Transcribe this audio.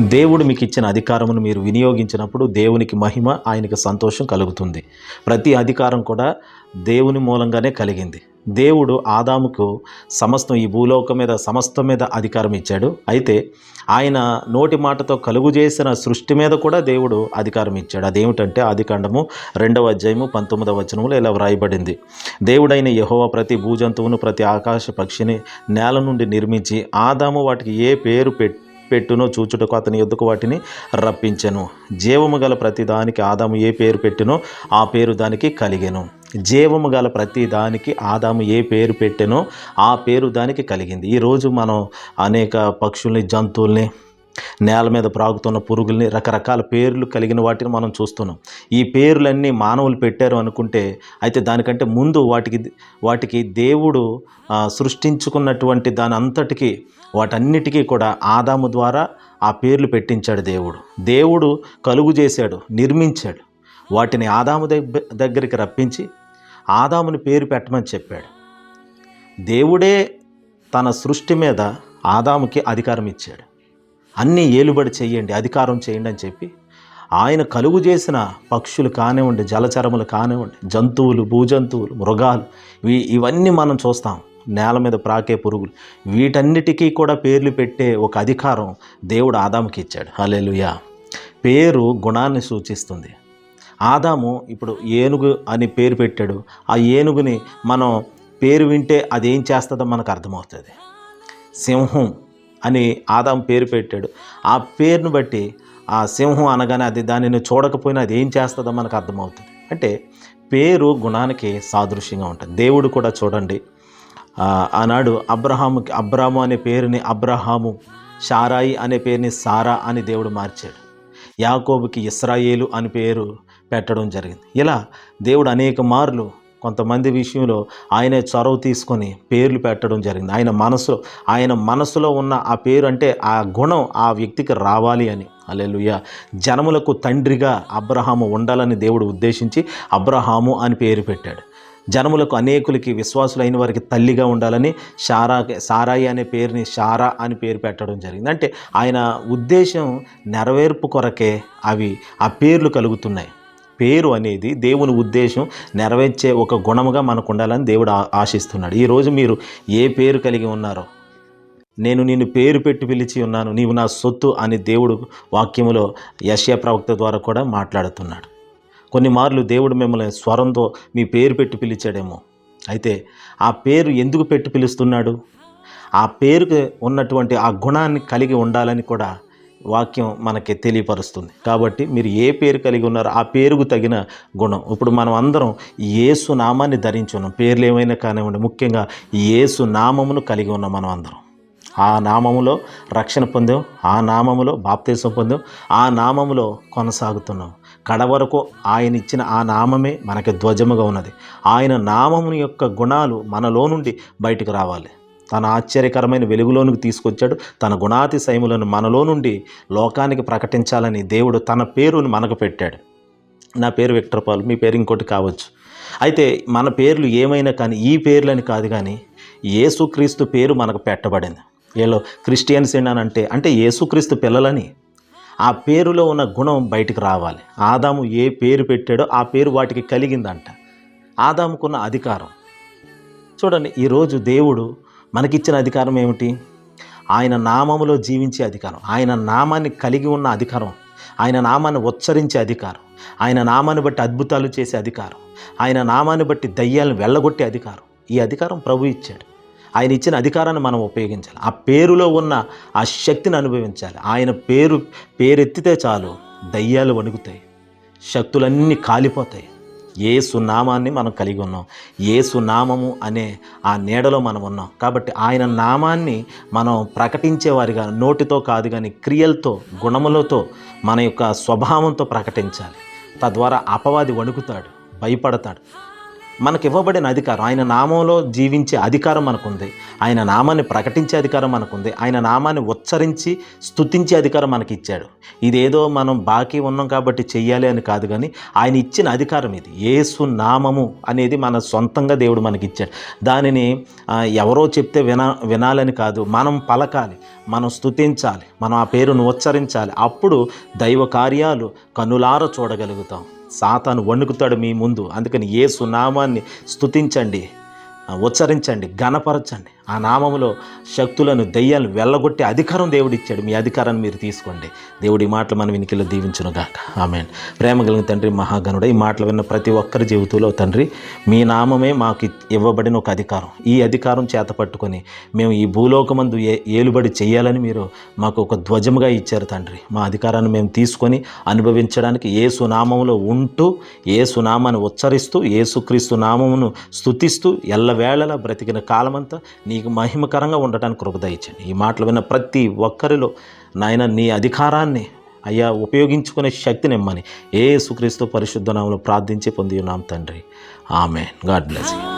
దేవుడు మీకు ఇచ్చిన అధికారమును మీరు వినియోగించినప్పుడు దేవునికి మహిమ ఆయనకి సంతోషం కలుగుతుంది. ప్రతి అధికారం కూడా దేవుని మూలంగానే కలిగింది. దేవుడు ఆదాముకు సమస్తం ఈ భూలోకం మీద సమస్తం మీద అధికారం ఇచ్చాడు. అయితే ఆయన నోటి మాటతో కలుగు చేసిన సృష్టి మీద కూడా దేవుడు అధికారం ఇచ్చాడు. అదేమిటంటే ఆదికాండము రెండవ అధ్యాయము పంతొమ్మిదవ వచనములో ఇలా వ్రాయబడింది. దేవుడైన యహోవ ప్రతి భూజంతువును ప్రతి ఆకాశ పక్షిని నేల నుండి నిర్మించి ఆదాము వాటికి ఏ పేరు పెట్టి పెట్టునో చూచుటకు అతని ఎద్దుకు వాటిని రప్పించెను. జీవము గల ప్రతి దానికి ఆదాము ఏ పేరు పెట్టినో ఆ పేరు దానికి కలిగెను. జీవము గల ప్రతి దానికి ఆదాము ఏ పేరు పెట్టెనో ఆ పేరు దానికి కలిగింది. ఈరోజు మనం అనేక పక్షుల్ని జంతువుల్ని నేల మీద ప్రాగుతున్న పురుగుల్ని రకరకాల పేర్లు కలిగిన వాటిని మనం చూస్తున్నాం. ఈ పేర్లన్నీ మానవులు పెట్టారు అనుకుంటే అయితే దానికంటే ముందు వాటికి వాటికి దేవుడు సృష్టించుకున్నటువంటి దాని అంతటికీ వాటన్నిటికీ కూడా ఆదాము ద్వారా ఆ పేర్లు పెట్టించాడు దేవుడు. దేవుడు కలుగు చేశాడు నిర్మించాడు. వాటిని ఆదాము దగ్గ దగ్గరికి రప్పించి ఆదాముని పేరు పెట్టమని చెప్పాడు. దేవుడే తన సృష్టి మీద ఆదాముకి అధికారం ఇచ్చాడు అన్నీ ఏలుబడి చేయండి అధికారం చేయండి అని చెప్పి ఆయన కలుగు చేసిన పక్షులు కానివ్వండి జలచరములు కానివ్వండి జంతువులు భూజంతువులు మృగాలు ఇవి ఇవన్నీ మనం చూస్తాం. నేల మీద ప్రాకే పురుగులు. వీటన్నిటికీ కూడా పేర్లు పెట్టే ఒక అధికారం దేవుడు ఆదాముకి ఇచ్చాడు. హల్లెలూయా. పేరు గుణాన్ని సూచిస్తుంది. ఆదాము ఇప్పుడు ఏనుగు అని పేరు పెట్టాడు. ఆ ఏనుగుని మనం పేరు వింటే అది ఏం చేస్తుందో మనకు అర్థమవుతుంది. సింహం అని ఆదాం పేరు పెట్టాడు. ఆ పేరును బట్టి ఆ సింహం అనగానే అది దానిని చూడకపోయినా అది ఏం చేస్తుందో మనకు అర్థమవుతుంది. అంటే పేరు గుణానికి సాదృశ్యంగా ఉంటుంది. దేవుడు కూడా చూడండి. ఆనాడు అబ్రహాముకి అబ్రాము అనే పేరుని అబ్రహాము షారాయి అనే పేరుని సారా అని దేవుడు మార్చాడు. యాకోబుకి ఇస్రాయేలు అని పేరు పెట్టడం జరిగింది. ఇలా దేవుడు అనేక మార్లు కొంతమంది విషయంలో ఆయనే చొరవ తీసుకొని పేర్లు పెట్టడం జరిగింది. ఆయన మనసులో ఆయన మనసులో ఉన్న ఆ పేరు అంటే ఆ గుణం ఆ వ్యక్తికి రావాలి అని. అలెలుయ జనములకు తండ్రిగా అబ్రహాము ఉండాలని దేవుడు ఉద్దేశించి అబ్రహాము అని పేరు పెట్టాడు. జనములకు అనేకులకి విశ్వాసులైన వారికి తల్లిగా ఉండాలని షారా సారాయి అనే పేరుని షారా అని పేరు పెట్టడం జరిగింది. అంటే ఆయన ఉద్దేశం నెరవేర్పు కొరకే అవి ఆ పేర్లు కలుగుతున్నాయి. పేరు అనేది దేవుని ఉద్దేశం నెరవేర్చే ఒక గుణముగా మనకు ఉండాలని దేవుడు ఆశిస్తున్నాడు. ఈరోజు మీరు ఏ పేరు కలిగి ఉన్నారో నేను నిన్ను పేరు పెట్టి పిలిచి ఉన్నాను నీవు నా సొత్తు అని దేవుడు వాక్యములో యశ్యా ప్రవక్త ద్వారా కూడా మాట్లాడుతున్నాడు. కొన్ని మార్లు దేవుడు మిమ్మల్ని స్వరంతో మీ పేరు పెట్టి పిలిచాడేమో. అయితే ఆ పేరు ఎందుకు పెట్టి పిలుస్తున్నాడు? ఆ పేరుకు ఉన్నటువంటి ఆ గుణాన్ని కలిగి ఉండాలని కూడా వాక్యం మనకి తెలియపరుస్తుంది. కాబట్టి మీరు ఏ పేరు కలిగి ఉన్నారో ఆ పేరుకు తగిన గుణం. ఇప్పుడు మనం అందరం యేసు నామాన్ని ధరించి ఉన్నాం పేర్లు ఏమైనా కానివ్వండి. ముఖ్యంగా ఏసు నామమును కలిగి ఉన్నాం మనం అందరం. ఆ నామములో రక్షణ పొందాం. ఆ నామములో బాప్తీసం పొందాం. ఆ నామములో కొనసాగుతున్నాం. కడవరకు ఆయన ఇచ్చిన ఆ నామమే మనకి ధ్వజముగా ఉన్నది. ఆయన నామము యొక్క గుణాలు మనలో నుండి బయటకు రావాలి. తన ఆశ్చర్యకరమైన వెలుగులోనికి తీసుకొచ్చాడు. తన గుణాతిశయములను మనలో నుండి లోకానికి ప్రకటించాలని దేవుడు తన పేరుని మనకు పెట్టాడు. నా పేరు విక్టర్ పాల్ మీ పేరు ఇంకోటి కావచ్చు. అయితే మన పేర్లు ఏమైనా కానీ ఈ పేర్లని కాదు కానీ యేసుక్రీస్తు పేరు మనకు పెట్టబడింది. వీళ్ళు క్రిస్టియన్స్ ఏంటనంటే అంటే యేసుక్రీస్తు పిల్లలని ఆ పేరులో ఉన్న గుణం బయటికి రావాలి. ఆదాము ఏ పేరు పెట్టాడో ఆ పేరు వాటికి కలిగిందంట. ఆదాముకున్న అధికారం. చూడండి ఈరోజు దేవుడు మనకిచ్చిన అధికారం ఏమిటి? ఆయన నామములో జీవించే అధికారం ఆయన నామాన్ని కలిగి ఉన్న అధికారం ఆయన నామాన్ని ఉచ్చరించే అధికారం ఆయన నామాన్ని బట్టి అద్భుతాలు చేసే అధికారం ఆయన నామాన్ని బట్టి దయ్యాలను వెళ్ళగొట్టే అధికారం. ఈ అధికారం ప్రభు ఇచ్చాడు. ఆయన ఇచ్చిన అధికారాన్ని మనం ఉపయోగించాలి. ఆ పేరులో ఉన్న ఆ శక్తిని అనుభవించాలి. ఆయన పేరు పేరెత్తితే చాలు దయ్యాలు వణుకుతాయి. శక్తులన్నీ కాలిపోతాయి. ఏ సునామాన్ని మనం కలిగి ఉన్నాం. ఏ సునామము అనే ఆ నీడలో మనం ఉన్నాం. కాబట్టి ఆయన నామాన్ని మనం ప్రకటించేవారిగా నోటితో కాదు కానీ క్రియలతో గుణములతో మన యొక్క స్వభావంతో ప్రకటించాలి. తద్వారా అపవాది వణుకుతాడు భయపడతాడు. మనకు ఇవ్వబడిన అధికారం. ఆయన నామంలో జీవించే అధికారం మనకుంది. ఆయన నామాన్ని ప్రకటించే అధికారం మనకుంది. ఆయన నామాన్ని ఉచ్చరించి స్తుతించే అధికారం మనకి ఇచ్చాడు ఇదేదో మనం బాకీ ఉన్నాం కాబట్టి చెయ్యాలి అని కాదు కానీ ఆయన ఇచ్చిన అధికారం ఇది. ఏసు నామము అనేది మన సొంతంగా దేవుడు మనకి ఇచ్చాడు దానిని ఎవరో చెప్తే వినా వినాలని కాదు. మనం పలకాలి. మనం స్తుతించాలి. మనం ఆ పేరును ఉచ్చరించాలి. అప్పుడు దైవ కార్యాలు కనులార చూడగలుగుతాం. సాతాను వణుకుతాడు మీ ముందు. అందుకని ఏ సునామాన్ని స్తుతించండి ఉచ్చరించండి ఘనపరచండి. ఆ నామములో శక్తులను దెయ్యాలను వెళ్ళగొట్టే అధికారం దేవుడిచ్చాడు. మీ అధికారాన్ని మీరు తీసుకోండి. దేవుడి మాటలు మన వినికిలో దీవించునుగాక. ఆమె ప్రేమ కలిగిన తండ్రి మహాగణుడ ఈ మాటలు విన్న ప్రతి ఒక్కరి జీవితంలో తండ్రి మీ నామమే మాకు ఇవ్వబడిన ఒక అధికారం. ఈ అధికారం చేత పట్టుకొని మేము ఈ భూలోకమందు ఏ ఏలుబడి చేయాలని మీరు మాకు ఒక ధ్వజముగా ఇచ్చారు తండ్రి. మా అధికారాన్ని మేము తీసుకొని అనుభవించడానికి ఏ సునామంలో ఉంటూ ఏ సునామాన్ని ఉచ్చరిస్తూ ఏసుక్రీస్తు నామమును స్థుతిస్తూ ఎల్లవేళలా బ్రతికిన కాలమంతా నీ నీకు మహిమకరంగా ఉండటానికి కృప దయచండి ఈ మాటలు విన్న ప్రతి ఒక్కరిలో నాయన నీ అధికారాన్ని అయ్యా ఉపయోగించుకునే శక్తిని ఇమ్మని. ఏ సుక్రీస్తు పరిశుద్ధనామలు ప్రార్థించి పొంది ఉన్నాం తండ్రి. ఆమె గాడ్ బ్లెస్ యూ.